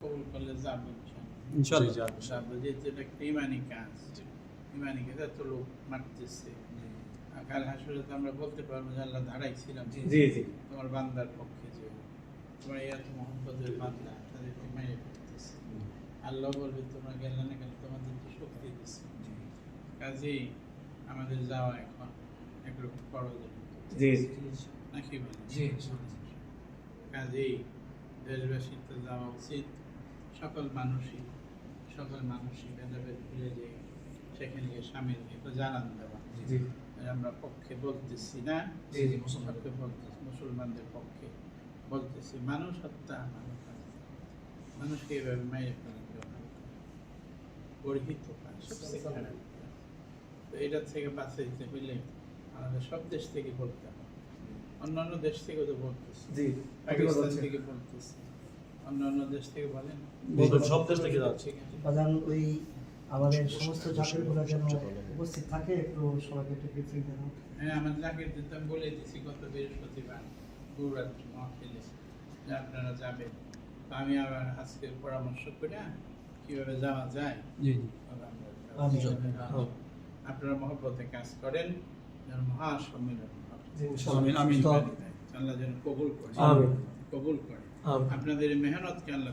কবুল করলে যাবে ইনশাআল্লাহ। যেহেতু এটা একটা ইমানি কাজ ইমানি কাজ এত লোক মারতেছে। কাল হাসলে আমরা বলতে পারব যে আল্লাহ দাঁড়াইছিলাম। জি জি তোমার বান্দার পক্ষে যে তোমার এত মোহাম্মদের বান্দা তাদেরকে মেরে ফেলতেছে। আল্লাহ বলবে তোমরা গেলে না গেলে তোমাদেরকে শক্তি দিচ্ছে কাজেই আমাদের যাওয়া এখন একরকম প্রয়োজন জি নাকি বলে জি কাজেই দেশবাসীর তো যাওয়া উচিত। সকল মানুষই সকল মানুষই ভেদাভেদ ভুলে যে সেখানে গিয়ে সামিল একটু জানান দেওয়া। আমরা পক্ষে বলতেছি না জি জি মুসলমান পক্ষে বলতেছি মুসলমানদের পক্ষে বলতেছি মানুষ হত্যা মানুষ মানুষকে এভাবে মাইরে ফেলা যাবে গর্হিত। তো এটা থেকে বাঁচাইতে হইলে আমাদের সব দেশ থেকে বলতে হবে। অন্যান্য দেশ থেকে তো বলতেছি। পাকিস্তান থেকে বলতেছি। অন্যান্য দেশ থেকে বলেন। সব দেশ থেকে যাচ্ছে। ঠিক ওই আমাদের সমস্ত জাতিগুলো যেন উপস্থিত থাকে একটু সবাইকে একটু ব্রিফিং দেন হ্যাঁ আমার জাকির দিতে আমি বলে দিছি গত বৃহস্পতিবার গৌরাত্রি মহফিলে যে আপনারা যাবেন। আমি আবার আজকে পরামর্শ করে কীভাবে যাওয়া যায়। যাব। আপনারা মহব্বতে কাজ করেন যেন মহাসম্মেলন হয়। আল্লাহ যেন কবুল করে। কবুল করে। আপনাদের মেহনতকে আল্লাহ